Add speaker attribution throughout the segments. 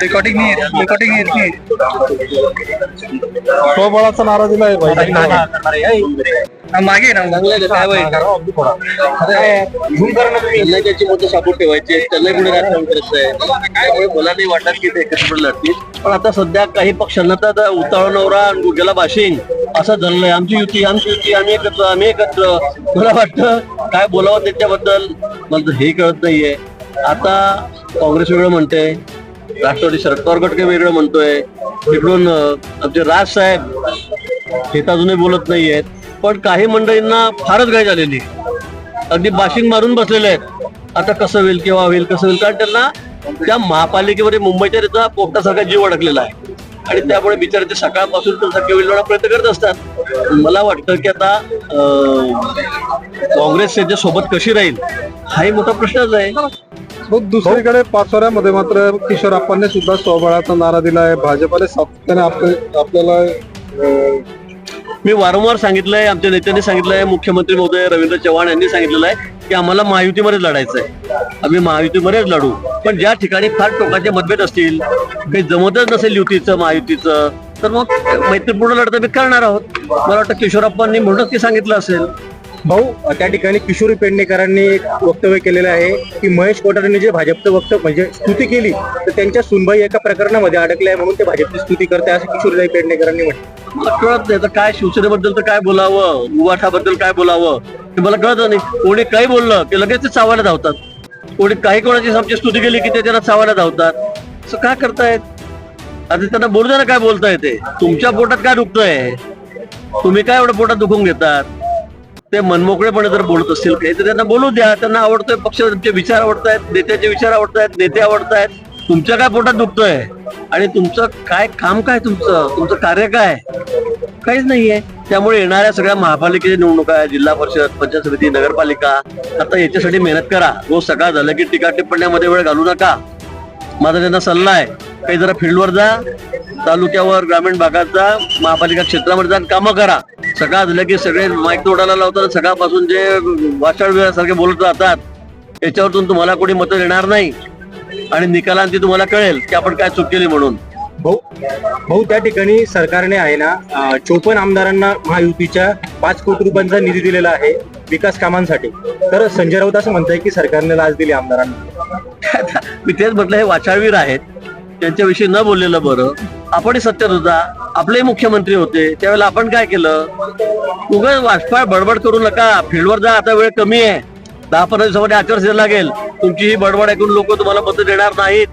Speaker 1: Recording नाही recording येत नाही हा, मागे ना काय वाईट
Speaker 2: त्यांना त्याची मतं सापोर्ट ठेवायचे त्यांना पुढे राजकारण करायचं आहे त्यामुळे मला नाही वाटत की ते एकत्र लढतील. पण आता सध्या काही पक्षांना तर आता उतावळा नवरा आणि गुग्याला बाशिंग असं झालंय आमची युती आमची युती आम्ही एकत्र आम्ही एकत्र. मला वाटतं काय बोलावं त्याच्याबद्दल मला हे कळत नाहीये. आता काँग्रेस वेगळं म्हणते राष्ट्रवादी शरद पवार गट काही वेगळं म्हणतोय. तिकडून आमचे राज साहेब हे तर अजूनही बोलत नाहीयेत. पण काही मंडळींना फारच घाई झालेली. अगदी बाशिंग मारून बसलेले आहेत. आता कसं होईल केव्हा होईल कसं होईल? कारण त्यांना त्या महापालिकेमध्ये मुंबईच्या त्याचा पोपटासारखा जीव अडकलेला आहे. आणि त्यामुळे बिचारे ते सकाळपासून त्यांचा केवळ प्रयत्न करत असतात. मला वाटतं की आता काँग्रेस त्याच्या सोबत कशी राहील हाही मोठा प्रश्नच आहे.
Speaker 3: मग दुसरीकडे पाचोऱ्यामध्ये मात्र किशोरप्पांनी सुद्धा स्वबळाचा नारा दिला आहे. भाजपाने सातत्याने आपल्याला
Speaker 2: मी वारंवार सांगितलंय आमच्या नेत्यांनी सांगितलंय मुख्यमंत्री महोदय रवींद्र चव्हाण यांनी सांगितलेलं आहे की आम्हाला महायुतीमध्येच लढायचं आहे आम्ही महायुतीमध्येच लढू. पण ज्या ठिकाणी फार टोकाचे मतभेद असतील काही जमतच नसेल युतीचं महायुतीचं तर मग मैत्रीपूर्ण लढत मी करणार आहोत. मला वाटतं किशोरप्पांनी म्हणूनच ते सांगितलं असेल.
Speaker 4: भाऊ त्या ठिकाणी किशोरी पेडणेकरांनी एक वक्तव्य केलेलं आहे की महेश कोठारेंनी जे भाजपचं वक्तव्य म्हणजे स्तुती केली तर त्यांच्या सुनबाई एका प्रकरणामध्ये अडकल्या आहे म्हणून ते भाजपची स्तुती करते असं किशोरीबाई पेडणेकरांनी म्हटलं.
Speaker 2: मला कळत नाही तर काय शिवसेनेबद्दल तर काय बोलावं उवाठाबद्दल काय बोलावं ते मला कळत नाही. कोणी काही बोललं की लगेच ते चावायला धावतात. कोणी काही कोणाची आमची स्तुती केली की ते त्यांना चावायला धावतात. असं काय करतायत? आता त्यांना बोलू द्या ना काय बोलताय ते. तुमच्या पोटात काय दुखतंय? तुम्ही काय एवढं पोटात दुखून घेतात? ते मनमोकळेपणे जर बोलत असतील काही तर त्यांना बोलू द्या. त्यांना आवडतोय पक्ष तुमचे विचार आवडतायत नेत्याचे विचार आवडतायत नेते आवडतायत. तुमच्या काय पोटात दुखतोय? आणि तुमचं काय काम काय तुमचं? तुमचं कार्य काय? काहीच नाहीये. त्यामुळे येणाऱ्या सगळ्या महापालिकेच्या निवडणुका जिल्हा परिषद पंचायत समिती नगरपालिका आता याच्यासाठी मेहनत करा. रोज सकाळ झालं की टीका टिप्पण्यामध्ये वेळ घालू नका. माझा त्यांना सल्ला आहे काही जरा फील्डवर जा तालुक्यावर ग्रामीण भागात जा महापालिका क्षेत्रामध्ये जा कामं करा. सकाळ झालं की सगळे माईक तोडायला लावतात. सकाळपासून जे वाचाळ सारखे बोलत राहतात याच्यावरतून तुम्हाला कोणी मतं देणार नाही. आणि निकालांती तुम्हाला कळेल की आपण काय चूक केली म्हणून.
Speaker 4: भाऊ भाऊ त्या ठिकाणी सरकारने आहे ना चोपन्न आमदारांना महायुतीच्या पाच कोटी रुपयांचा निधी दिलेला आहे विकास कामांसाठी. तर संजय राऊत असं म्हणताय की सरकारने लाच दिली आमदारांना.
Speaker 2: मी तेच म्हटलं हे वाचाळवीर आहेत. त्यांच्याविषयी न बोललेलं बरं. आपणही सत्यात होता आपलेही मुख्यमंत्री होते. त्यावेळेला आपण काय केलं? उगाच वाटपाळ बडबड करू नका. फील्डवर जा आता वेळ कमी आहे. दहा पंधरा दिवसामध्ये आचारसंहिता लागेल. तुमची ही बडबड ऐकून लोक तुम्हाला मतं देणार नाहीत.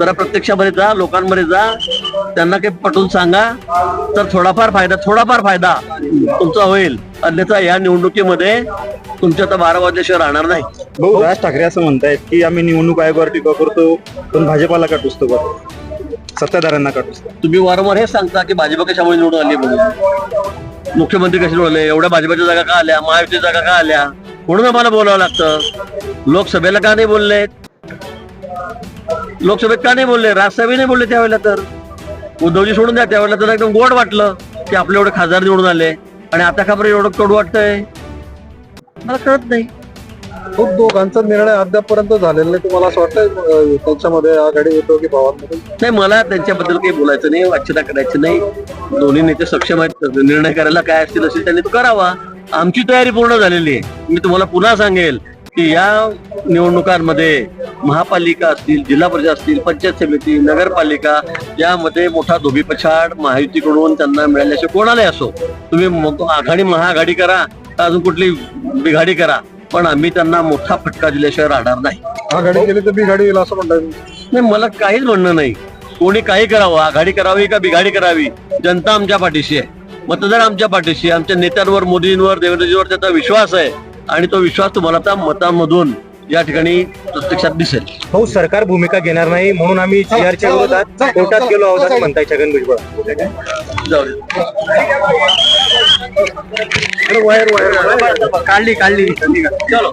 Speaker 2: जरा प्रत्यक्षामध्ये जा लोकांमध्ये जा. त्यांना काही पटवून सांगा. तर थोडाफार फायदा थोडाफार फायदा तुमचा होईल. अन्यथा या निवडणुकीमध्ये तुमच्या आता बारा वाजल्याशिवाय राहणार नाही.
Speaker 4: भाऊ राज ठाकरे असं म्हणतायत की आम्ही निवडणूक आयोगावर टीका करतो पण भाजपाला का टुसतो करतो सत्ताधाऱ्यांना का टुसतो
Speaker 2: तुम्ही वारंवार हेच सांगता की भाजप कशामुळे निवडून आली म्हणून? मुख्यमंत्री कसे निवडले एवढ्या भाजपच्या जागा का आल्या? महायुतीच्या जागा का आल्या? म्हणून आम्हाला बोलावं लागतं. लोकसभेला का नाही बोलले लोकसभेत का नाही बोलले? राज्यसभेत नाही बोलले त्यावेळेला तर. उद्धवजी सोडून द्या त्यावेळेला तर एकदम गोड वाटलं की आपले एवढे खासदार निवडून आले. आणि आता का बरं एवढं कडू वाटतंय? मला कळत नाही.
Speaker 3: खूप दोघांचा निर्णय अद्यापपर्यंत झालेला नाही. तुम्हाला असं वाटतं अं, त्यांच्यामध्ये आघाडी येतो की भावांमध्ये?
Speaker 2: नाही मला त्यांच्याबद्दल काही बोलायचं नाही वाच्यता करायची नाही. दोन्ही नेते सक्षम आहेत. निर्णय करायला काय असतील असेल त्यांनी तो करावा. आमची तयारी पूर्ण झालेली आहे. मी तुम्हाला पुन्हा सांगेल की या निवडणुकांमध्ये महापालिका असतील जिल्हा परिषद असतील पंचायत समिती नगरपालिका यामध्ये मोठा धोबीपछाड महायुतीकडून त्यांना मिळाल्याशिवाय कोणालाही असो. तुम्ही आघाडी महाआघाडी करा अजून कुठली बिघाडी करा पण आम्ही त्यांना मोठा फटका दिल्याशिवाय राहणार नाही.
Speaker 3: आघाडी केली तर बिघाडी येईल असं म्हणतात
Speaker 2: नाही मला काहीच म्हणणं नाही. कोणी काही करावं आघाडी करावी का बिघाडी करावी? जनता आमच्या पाठीशी आहे. मतदार आमच्या पाठीशी आहे. आमच्या नेत्यांवर मोदींवर देवेंद्रजीवर त्याचा विश्वास आहे. आणि तो विश्वास तुम्हाला त्या मतांमधून या ठिकाणी प्रत्यक्षात दिसेल.
Speaker 4: भाऊ सरकार भूमिका घेणार नाही म्हणून आम्ही जीआरच्या विरोधात कोर्टात गेलो आहोत असं म्हणताय छगन भुजबळ.
Speaker 2: जाऊ दे.
Speaker 1: काढली काढली.
Speaker 2: चलो.